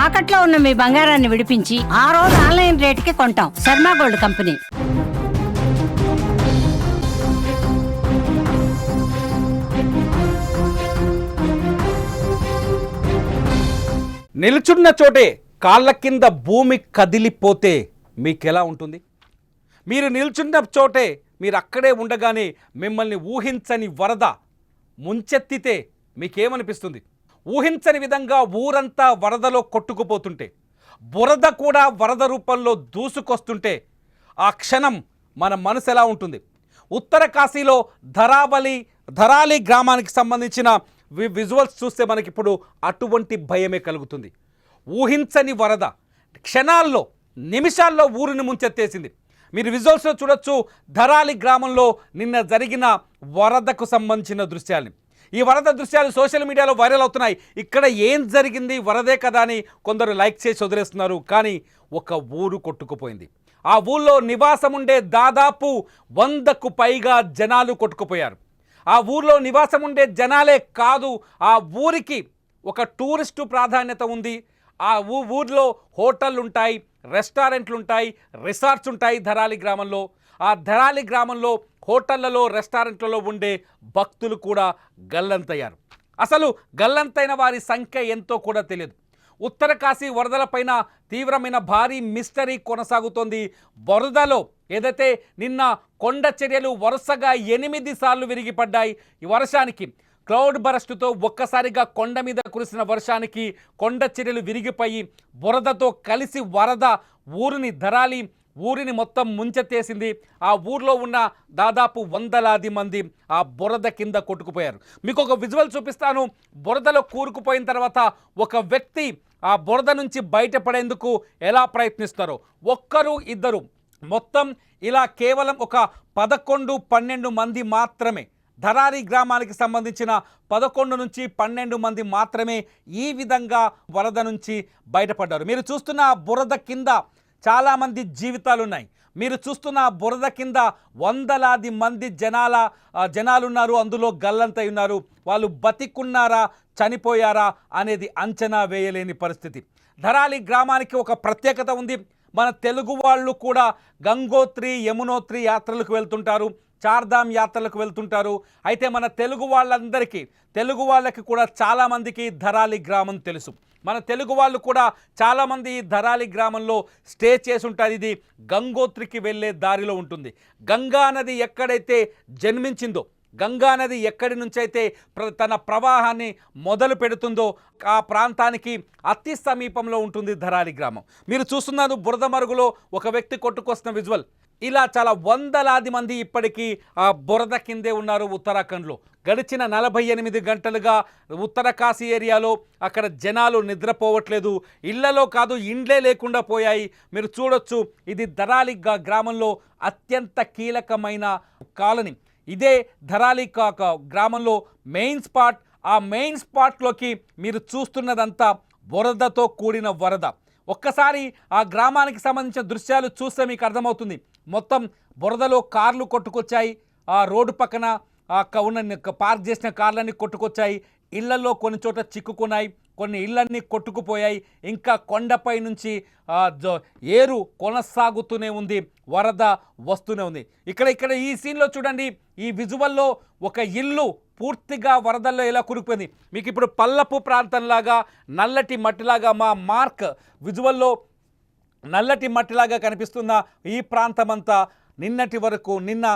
తాకట్లో ఉన్న మీ బంగారాన్ని విడిపించి ఆ రోజు ఆన్లైన్ రేటుకి కొంటాం. Sharma gold company. నిలుచున్న చోటే కాళ్ళ కింద భూమి కదిలిపోతే మీకెలా ఉంటుంది? మీరు నిల్చున్న చోటే మీరు అక్కడే ఉండగానే మిమ్మల్ని ఊహించని వరద ముంచెత్తితే మీకేమనిపిస్తుంది? ఊహించని విధంగా ఊరంతా వరదలో కొట్టుకుపోతుంటే బురద కూడా వరద రూపంలో దూసుకొస్తుంటే ఆ క్షణం మన మనసు ఎలా ఉంటుంది? ఉత్తర కాశీలో ధరావలి ధరాలి గ్రామానికి సంబంధించిన వి- విజువల్స్ చూస్తే మనకిప్పుడు అటువంటి భయమే కలుగుతుంది. ఊహించని వరద క్షణాల్లో నిమిషాల్లో ఊరిని ముంచెత్తేసింది. మీరు విజువల్స్లో చూడొచ్చు ధరాలి గ్రామంలో నిన్న జరిగిన వరదకు సంబంధించిన దృశ్యాల్ని. ఈ వరద దృశ్యాలు సోషల్ మీడియాలో వైరల్ అవుతున్నాయి. ఇక్కడ ఏం జరిగింది? వరదే కదా అని కొందరు లైక్ చేసి వదిలేస్తున్నారు. కానీ ఒక ఊరు కొట్టుకుపోయింది. ఆ ఊళ్ళో నివాసం ఉండే దాదాపు వందకు పైగా జనాలు కొట్టుకుపోయారు. ఆ ఊర్లో నివాసం ఉండే జనాలే కాదు ఆ ఊరికి ఒక టూరిస్టు ప్రాధాన్యత ఉంది. ఆ ఊ ఊర్లో హోటళ్ళు ఉంటాయి రెస్టారెంట్లు ఉంటాయి రిసార్ట్స్ ఉంటాయి ధరాలి గ్రామంలో. ఆ ధరాలి గ్రామంలో హోటళ్ళలో రెస్టారెంట్లలో ఉండే భక్తులు కూడా గల్లంతయ్యారు. అసలు గల్లంతైన వారి సంఖ్య ఎంతో కూడా తెలియదు. ఉత్తర కాశీ వరదలపైన తీవ్రమైన భారీ మిస్టరీ కొనసాగుతోంది. వరదలో ఏదైతే నిన్న కొండ చర్యలు వరుసగా ఎనిమిది సార్లు విరిగిపడ్డాయి ఈ వర్షానికి క్లౌడ్ బరస్టుతో ఒక్కసారిగా కొండ మీద కురిసిన వర్షానికి కొండ చర్యలు విరిగిపోయి బురదతో కలిసి వరద ఊరిని ధరాలి ఊరిని మొత్తం ముంచెత్తేసింది. ఆ ఊర్లో ఉన్న దాదాపు వందలాది మంది ఆ బురద కింద కొట్టుకుపోయారు. మీకు ఒక విజువల్ చూపిస్తాను. బురదలో కూరుకుపోయిన తర్వాత ఒక వ్యక్తి ఆ బురద నుంచి బయటపడేందుకు ఎలా ప్రయత్నిస్తారో ఒక్కరు ఇద్దరు. మొత్తం ఇలా కేవలం ఒక పదకొండు పన్నెండు మంది మాత్రమే. ధరారి గ్రామానికి సంబంధించిన పదకొండు నుంచి పన్నెండు మంది మాత్రమే ఈ విధంగా వరద నుంచి బయటపడ్డారు. మీరు చూస్తున్న ఆ బురద కింద చాలామంది జీవితాలు ఉన్నాయి మీరు చూస్తున్న బురద కింద వందలాది మంది జనాల జనాలున్నారు. అందులో గల్లంతై ఉన్నారు వాళ్ళు బతికున్నారా చనిపోయారా అనేది అంచనా వేయలేని పరిస్థితి. ధరాలి గ్రామానికి ఒక ప్రత్యేకత ఉంది. మన తెలుగు వాళ్ళు కూడా గంగోత్రి యమునోత్రి యాత్రలకు వెళ్తుంటారు. చార్ధామ్ యాత్రలకు వెళ్తుంటారు. అయితే మన తెలుగు వాళ్ళందరికీ తెలుగు వాళ్ళకి కూడా చాలామందికి ధరాలి గ్రామం తెలుసు. మన తెలుగు వాళ్ళు కూడా చాలామంది ఈ ధరాలి గ్రామంలో స్టే చేసి ఉంటారు ఇది గంగోత్రికి వెళ్ళే దారిలో ఉంటుంది. గంగా నది ఎక్కడైతే జన్మించిందో గంగా నది ఎక్కడి నుంచైతే ప్ర- తన ప్రవాహాన్ని మొదలు పెడుతుందో ఆ ప్రాంతానికి అతి సమీపంలో ఉంటుంది ధరాలి గ్రామం. మీరు చూస్తున్నారు బురద మరుగులో ఒక వ్యక్తి కొట్టుకొస్తున్న విజువల్. ఇలా చాలా వందలాది మంది ఇప్పటికీ ఆ బురద కిందే ఉన్నారు ఉత్తరాఖండ్లో. గడిచిన నలభై ఎనిమిది గంటలుగా ఉత్తర కాశీ ఏరియాలో అక్కడ జనాలు నిద్రపోవట్లేదు. ఇళ్ళలో కాదు ఇండ్లే లేకుండా పోయాయి. మీరు చూడొచ్చు ఇది ధరాలి గ్రామంలో అత్యంత కీలకమైన కాలనీ. ఇదే ధరాలి కా- గ్రామంలో మెయిన్ స్పాట్ ఆ మెయిన్ స్పాట్లోకి మీరు చూస్తున్నదంతా వరదతో కూడిన వరద. ఒక్కసారి ఆ గ్రామానికి సంబంధించిన దృశ్యాలు చూస్తే మీకు అర్థమవుతుంది. మొత్తం బురదలో కార్లు కొట్టుకొచ్చాయి. ఆ రోడ్డు పక్కన ఆ ఉన్న పార్క్ చేసిన కార్లన్నీ కొట్టుకొచ్చాయి. ఇళ్ళలో కొన్ని చోట్ల చిక్కుకున్నాయి. కొన్ని ఇళ్ళన్నీ కొట్టుకుపోయాయి. ఇంకా కొండపై నుంచి ఏరు కొనసాగుతూనే ఉంది. వరద వస్తూనే ఉంది. ఇక్కడ ఇక్కడ ఈ సీన్లో చూడండి. ఈ విజువల్లో ఒక ఇల్లు పూర్తిగా వరదల్లో ఎలా కురిపోయింది మీకు ఇప్పుడు పల్లపు ప్రాంతంలాగా నల్లటి మట్టిలాగా మా మార్క్ విజువల్లో నల్లటి మట్టిలాగా కనిపిస్తున్న ఈ ప్రాంతమంతా నిన్నటి వరకు నిన్న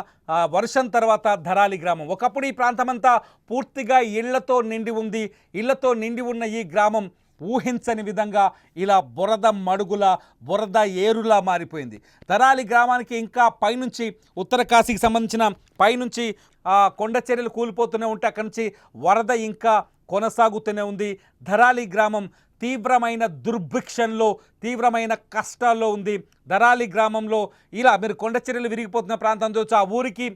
వర్షం తర్వాత ధరాలి గ్రామం. ఒకప్పుడు ఈ ప్రాంతమంతా పూర్తిగా ఇళ్ళతో నిండి ఉంది. ఇళ్ళతో నిండి ఉన్న ఈ గ్రామం ఊహించని విధంగా ఇలా బురద మడుగుల బురద ఏరులా మారిపోయింది. ధరాలి గ్రామానికి ఇంకా పైనుంచి ఉత్తర కాశీకి సంబంధించిన పైనుంచి కొండ చర్యలు కూలిపోతూనే ఉంటే అక్కడి నుంచి వరద ఇంకా కొనసాగుతూనే ఉంది. ధరాలి గ్రామం తీవ్రమైన దుర్భిక్షంలో తీవ్రమైన కష్టాల్లో ఉంది. దరాలి గ్రామంలో ఇలా మీరు కొండ చర్యలు విరిగిపోతున్న ప్రాంతం చూసి ఆ ఊరికి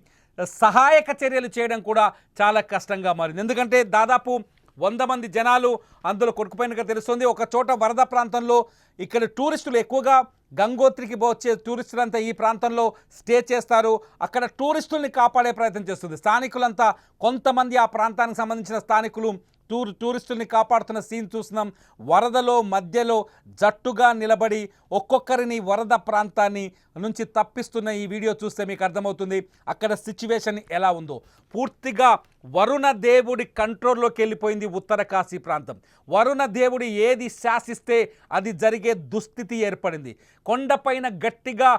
సహాయక చర్యలు చేయడం కూడా చాలా కష్టంగా మారింది. ఎందుకంటే దాదాపు వంద మంది జనాలు అందులో కొట్టుకుపోయినట్టుగా తెలుస్తుంది. ఒక చోట వరద ప్రాంతంలో ఇక్కడ టూరిస్టులు ఎక్కువగా గంగోత్రికి వచ్చే టూరిస్టులంతా ఈ ప్రాంతంలో స్టే చేస్తారు. అక్కడ టూరిస్టుల్ని కాపాడే ప్రయత్నం చేస్తుంది. స్థానికులంతా కొంతమంది ఆ ప్రాంతానికి సంబంధించిన స్థానికులు టూర్ టూరిస్టుల్ని కాపాడుతున్న సీన్ చూస్తున్నాం. వరదలో మధ్యలో జట్టుగా నిలబడి ఒక్కొక్కరిని వరద ప్రాంతాన్ని నుంచి తప్పిస్తున్న ఈ వీడియో చూస్తే మీకు అర్థమవుతుంది. అక్కడ సిచ్యువేషన్ ఎలా ఉందో. పూర్తిగా వరుణ దేవుడి కంట్రోల్లోకి వెళ్ళిపోయింది ఉత్తర కాశీ ప్రాంతం. వరుణ దేవుడి ఏది శాసిస్తే అది జరిగే దుస్థితి ఏర్పడింది. కొండపైన గట్టిగా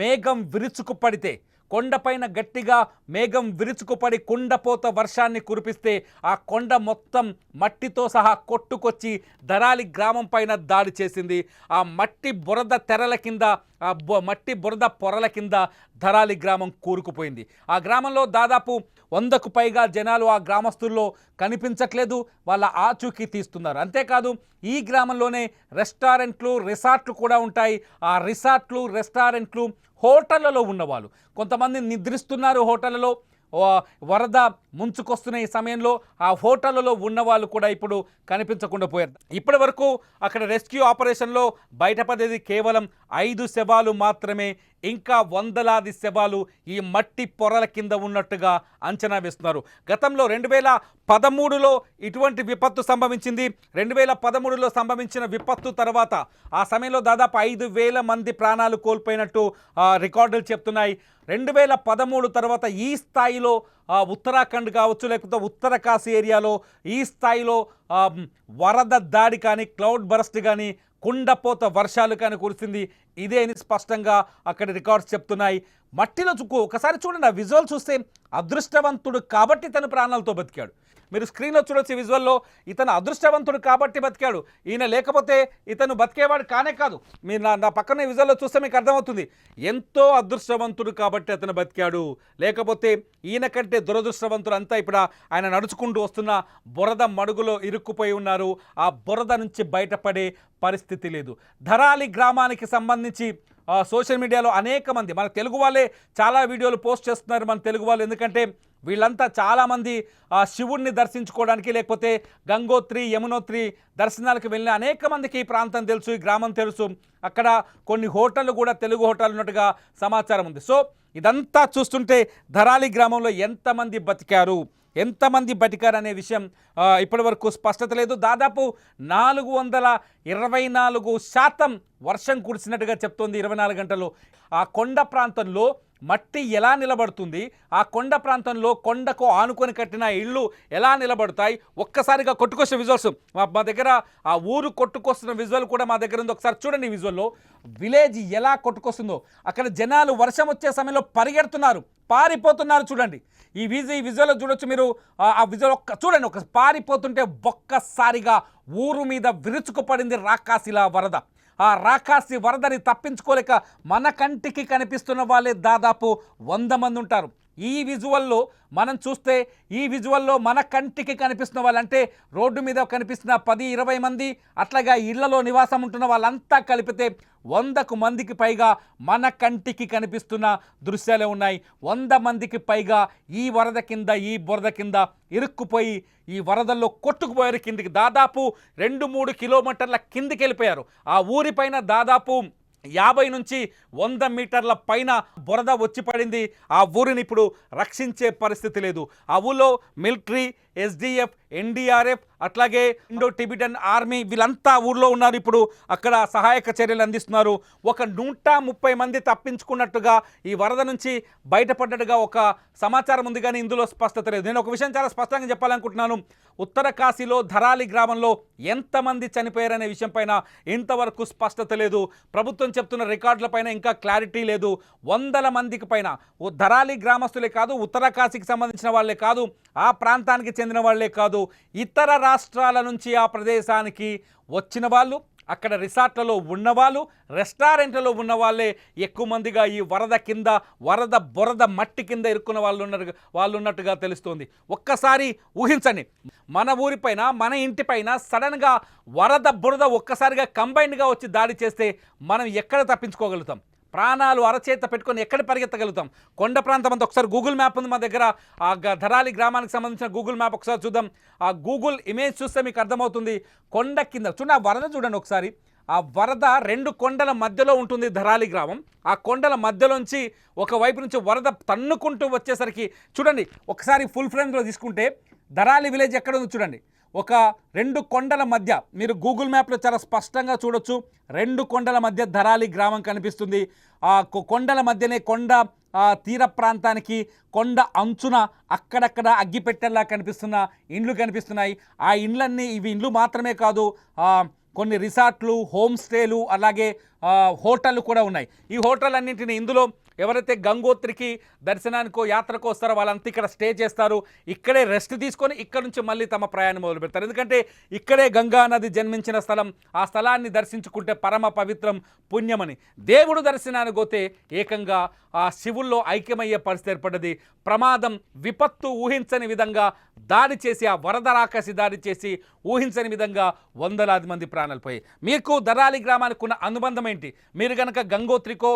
మేఘం విరుచుకుపడితే కొండపైన గట్టిగా మేఘం విరుచుకుపడి కుండపోత వర్షాన్ని కురిపిస్తే ఆ కొండ మొత్తం మట్టితో సహా కొట్టుకొచ్చి దరాలి గ్రామం పైన దాడి చేసింది. ఆ మట్టి బురద తెరల కింద ఆ బొ- మట్టి బురద పొరల కింద ధరాలి గ్రామం కూరుకుపోయింది. ఆ గ్రామంలో దాదాపు వందకు పైగా జనాలు ఆ గ్రామస్తుల్లో కనిపించట్లేదు వాళ్ళ ఆచూకీ తీస్తున్నారు. అంతేకాదు ఈ గ్రామంలోనే రెస్టారెంట్లు రిసార్ట్లు కూడా ఉంటాయి. ఆ రిసార్ట్లు రెస్టారెంట్లు హోటళ్ళలో ఉన్నవాళ్ళు. కొంతమంది నిద్రిస్తున్నారు హోటళ్ళలో వరద ముంచుకొస్తున్న ఈ సమయంలో ఆ హోటళ్ళలో ఉన్న వాళ్ళు కూడా ఇప్పుడు కనిపించకుండా పోయారు. ఇప్పటి వరకు అక్కడ రెస్క్యూ ఆపరేషన్లో బయటపడేది కేవలం ఐదు శవాలు మాత్రమే ఇంకా వందలాది శవాలు ఈ మట్టి పొరల కింద ఉన్నట్టుగా అంచనా వేస్తున్నారు. గతంలో రెండు వేల పదమూడులో ఇటువంటి విపత్తు సంభవించింది. రెండు వేల పదమూడులో సంభవించిన విపత్తు తర్వాత ఆ సమయంలో దాదాపు ఐదు వేల మంది ప్రాణాలు కోల్పోయినట్టు రికార్డులు చెప్తున్నాయి. రెండు వేల పదమూడు తర్వాత ఈ స్థాయి స్థాయిలో ఉత్తరాఖండ్ కావచ్చు లేకపోతే ఉత్తర కాశీ ఏరియాలో ఈ స్థాయిలో వరద దాడి కానీ క్లౌడ్ బరస్ట్ కానీ కుండపోత వర్షాలు కానీ కురిసింది. ఇదే అని స్పష్టంగా అక్కడ రికార్డ్స్ చెప్తున్నాయి. మట్టిలో చుక్కు ఒకసారి చూడండి ఆ విజువల్ చూస్తే అదృష్టవంతుడు కాబట్టి తన ప్రాణాలతో బతికాడు. మీరు స్క్రీన్లో చూడొచ్చు విజువల్లో ఇతను అదృష్టవంతుడు కాబట్టి బతికాడు. ఈయన లేకపోతే ఇతను బతికేవాడు కానే కాదు. మీరు నా నా పక్కన విజువల్లో చూస్తే మీకు అర్థమవుతుంది. ఎంతో అదృష్టవంతుడు కాబట్టి అతను బతికాడు. లేకపోతే ఈయన కంటే దురదృష్టవంతుడు అంతా ఇప్పుడు ఆయన నడుచుకుంటూ వస్తున్న బురద మడుగులో ఇరుక్కుపోయి ఉన్నారు. ఆ బురద నుంచి బయటపడే పరిస్థితి లేదు. ధరాలి గ్రామానికి సంబంధించి సోషల్ మీడియాలో అనేక మంది మన తెలుగు వాళ్ళే చాలా వీడియోలు పోస్ట్ చేస్తున్నారు మన తెలుగు వాళ్ళు. ఎందుకంటే వీళ్ళంతా చాలామంది ఆ, శివుణ్ణి దర్శించుకోవడానికి లేకపోతే గంగోత్రి యమునోత్రి దర్శనాలకు వెళ్ళిన అనేక మందికి ఈ ప్రాంతం తెలుసు ఈ గ్రామం తెలుసు. అక్కడ కొన్ని హోటళ్ళు కూడా తెలుగు హోటల్ ఉన్నట్టుగా సమాచారం ఉంది. సో ఇదంతా చూస్తుంటే ధరాలి గ్రామంలో ఎంతమంది బతికారు? ఎంతమంది బతికారు అనే విషయం ఇప్పటివరకు స్పష్టత లేదు. దాదాపు నాలుగు వందల ఇరవై నాలుగు శాతం వర్షం కురిసినట్టుగా చెప్తోంది. ఇరవై నాలుగు గంటలు. ఆ కొండ ప్రాంతంలో మట్టి ఎలా నిలబడుతుంది? ఆ కొండ ప్రాంతంలో కొండకు ఆనుకొని కట్టిన ఇళ్ళు ఎలా నిలబడతాయి? ఒక్కసారిగా కొట్టుకొచ్చిన విజువల్స్ మా దగ్గర ఆ ఊరు కొట్టుకొస్తున్న విజువల్ కూడా మా దగ్గర ఉంది. ఒకసారి చూడండి విజువల్లో విలేజ్ ఎలా కొట్టుకొస్తుందో. అక్కడ జనాలు వర్షం వచ్చే సమయంలో పరిగెడుతున్నారు. పారిపోతున్నారు చూడండి. ఈ విజు ఈ విజువల్ చూడొచ్చు మీరు. ఆ- విజువల్ ఒక్క చూడండి ఒక పారిపోతుంటే ఒక్కసారిగా ఊరు మీద విరుచుకుపడింది రాకాశిలా వరద. ఆ రాకాసి వరదని తప్పించుకోలేక మన కంటికి కనిపిస్తున్న వాళ్ళే దాదాపు వంద మంది ఉంటారు. ఈ విజువల్లో మనం చూస్తే ఈ విజువల్లో మన కంటికి కనిపిస్తున్న వాళ్ళంటే రోడ్డు మీద కనిపిస్తున్న పది ఇరవై మంది అట్లాగా ఇళ్ళలో నివాసం ఉంటున్న వాళ్ళంతా కలిపితే వందకు మందికి పైగా మన కంటికి కనిపిస్తున్న దృశ్యాలే ఉన్నాయి. వంద మందికి పైగా ఈ వరద కింద ఈ బురద కింద ఇరుక్కుపోయి ఈ వరదల్లో కొట్టుకుపోయారు కిందికి. దాదాపు రెండు మూడు కిలోమీటర్ల కిందికి వెళ్ళిపోయారు ఆ ఊరిపైన దాదాపు యాభై నుంచి వంద మీటర్ల పైన బురద వచ్చి పడింది. ఆ ఊరిని ఇప్పుడు రక్షించే పరిస్థితి లేదు. ఆ ఊళ్ళో మిలిటరీ ఎస్డిఎఫ్ ఎన్డీఆర్ఎఫ్ అట్లాగే ఇండో టిబిటన్ ఆర్మీ వీళ్ళంతా ఊర్లో ఉన్నారు. ఇప్పుడు అక్కడ సహాయక చర్యలు అందిస్తున్నారు. ఒక నూట ముప్పై మంది తప్పించుకున్నట్టుగా ఈ వరద నుంచి బయటపడ్డట్టుగా ఒక సమాచారం ఉంది కానీ ఇందులో స్పష్టత లేదు. నేను ఒక విషయం చాలా స్పష్టంగా చెప్పాలనుకుంటున్నాను. ఉత్తర కాశీలో ధరాలి గ్రామంలో ఎంతమంది చనిపోయారనే విషయం పైన ఇంతవరకు స్పష్టత లేదు. ప్రభుత్వం చెప్తున్న రికార్డుల పైన ఇంకా క్లారిటీ లేదు. వందల మందికి పైన ఓ ధరాలి గ్రామస్తులే కాదు ఉత్తర కాశీకి సంబంధించిన వాళ్ళే కాదు ఆ ప్రాంతానికి చెందిన వాళ్ళే కాదు. ఇతర రాష్ట్రాల నుంచి ఆ ప్రదేశానికి వచ్చిన వాళ్ళు అక్కడ రిసార్ట్లలో ఉన్నవాళ్ళు రెస్టారెంట్లలో ఉన్న వాళ్ళే ఎక్కువ మందిగా ఈ వరద కింద వరద బురద మట్టి కింద ఇరుక్కున్న వాళ్ళు ఉన్నారు వాళ్ళు ఉన్నట్టుగా తెలుస్తోంది. ఒక్కసారి ఊహించండి. మన ఊరిపైన మన ఇంటిపైన సడన్గా వరద బురద ఒక్కసారిగా కంబైన్డ్గా వచ్చి దాడి చేస్తే మనం ఎక్కడ తప్పించుకోగలుగుతాం? ప్రాణాలు అరచేత పెట్టుకొని ఎక్కడ పరిగెత్తగలుగుతాం? కొండ ప్రాంతం అంతా ఒకసారి గూగుల్ మ్యాప్ ఉంది మా దగ్గర. ఆ ధరాలి గ్రామానికి సంబంధించిన గూగుల్ మ్యాప్ ఒకసారి చూద్దాం. ఆ గూగుల్ ఇమేజ్ చూస్తే మీకు అర్థమవుతుంది. కొండ కింద చూడండి ఆ వరద చూడండి ఒకసారి. ఆ వరద రెండు కొండల మధ్యలో ఉంటుంది ధరాలి గ్రామం. ఆ కొండల మధ్యలోంచి ఒకవైపు నుంచి వరద తన్నుకుంటూ వచ్చేసరికి చూడండి ఒకసారి ఫుల్ ఫ్రేమ్లో తీసుకుంటే ధరాలి విలేజ్ ఎక్కడ ఉంది చూడండి. ఒక రెండు కొండల మధ్య మీరు గూగుల్ మ్యాప్లో చాలా స్పష్టంగా చూడొచ్చు రెండు కొండల మధ్య ధరాలి గ్రామం కనిపిస్తుంది. ఆ కొండల మధ్యనే కొండ తీర ప్రాంతానికి కొండ అంచున అక్కడక్కడ అగ్గిపెట్టెల్లా కనిపిస్తున్న ఇండ్లు కనిపిస్తున్నాయి. ఆ ఇండ్లన్నీ ఇవి ఇండ్లు మాత్రమే కాదు కొన్ని రిసార్ట్లు హోమ్ స్టేలు అలాగే హోటళ్ళు కూడా ఉన్నాయి. ఈ హోటల్ అన్నింటిని ఇందులో ఎవరైతే గంగోత్రికి దర్శనానికో యాత్రకో వస్తారో వాళ్ళంతా ఇక్కడ స్టే చేస్తారు. ఇక్కడే రెస్ట్ తీసుకొని ఇక్కడ నుంచి మళ్ళీ తమ ప్రయాణం మొదలు పెడతారు. ఎందుకంటే ఇక్కడే గంగా నది జన్మించిన స్థలం. ఆ స్థలాన్ని దర్శించుకుంటే పరమ పవిత్రం పుణ్యమని. దేవుడు దర్శనానికి పోతే ఏకంగా ఆ శివుల్లో ఐక్యమయ్యే పరిస్థితి ఏర్పడ్డది. ప్రమాదం విపత్తు ఊహించని విధంగా దాడి చేసి ఆ వరద రాకసి దాడి చేసి ఊహించని విధంగా వందలాది మంది ప్రాణాలు పోయాయి. మీకు దరాలి గ్రామానికి ఉన్న అనుబంధం ఏంటి? మీరు కనుక గంగోత్రికో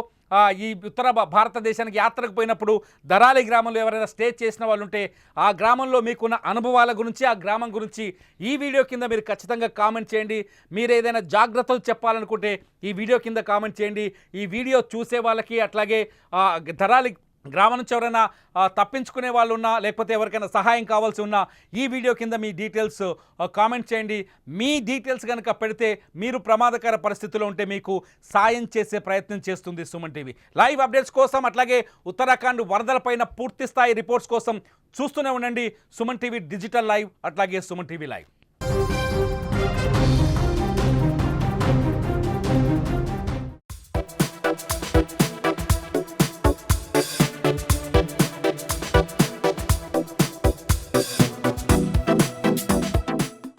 ఈ ఉత్తర భారతదేశానికి యాత్రకు పోయినప్పుడు దరాలి గ్రామంలో ఎవరైనా స్టే చేసిన వాళ్ళు ఉంటే ఆ గ్రామంలో మీకున్న అనుభవాల గురించి ఆ గ్రామం గురించి ఈ వీడియో కింద మీరు ఖచ్చితంగా కామెంట్ చేయండి. మీరు ఏదైనా జాగ్రత్తలు చెప్పాలనుకుంటే ఈ వీడియో కింద కామెంట్ చేయండి. ఈ వీడియో చూసే వాళ్ళకి అట్లాగే దరాలి గ్రామం నుంచి ఎవరైనా తప్పించుకునే వాళ్ళు ఉన్నా లేకపోతే ఎవరికైనా సహాయం కావాల్సి ఉన్నా ఈ వీడియో కింద మీ డీటెయిల్స్ కామెంట్ చేయండి. మీ డీటెయిల్స్ కనుక పెడితే మీరు ప్రమాదకర పరిస్థితిలో ఉంటే మీకు సాయం చేసే ప్రయత్నం చేస్తుంది సుమన్ టీవీ. లైవ్ అప్డేట్స్ కోసం అట్లాగే ఉత్తరాఖండ్ వరదలపైన పూర్తి స్థాయి రిపోర్ట్స్ కోసం చూస్తూనే ఉండండి. సుమన్ టీవీ డిజిటల్ లైవ్ అట్లాగే సుమన్ టీవీ లైవ్.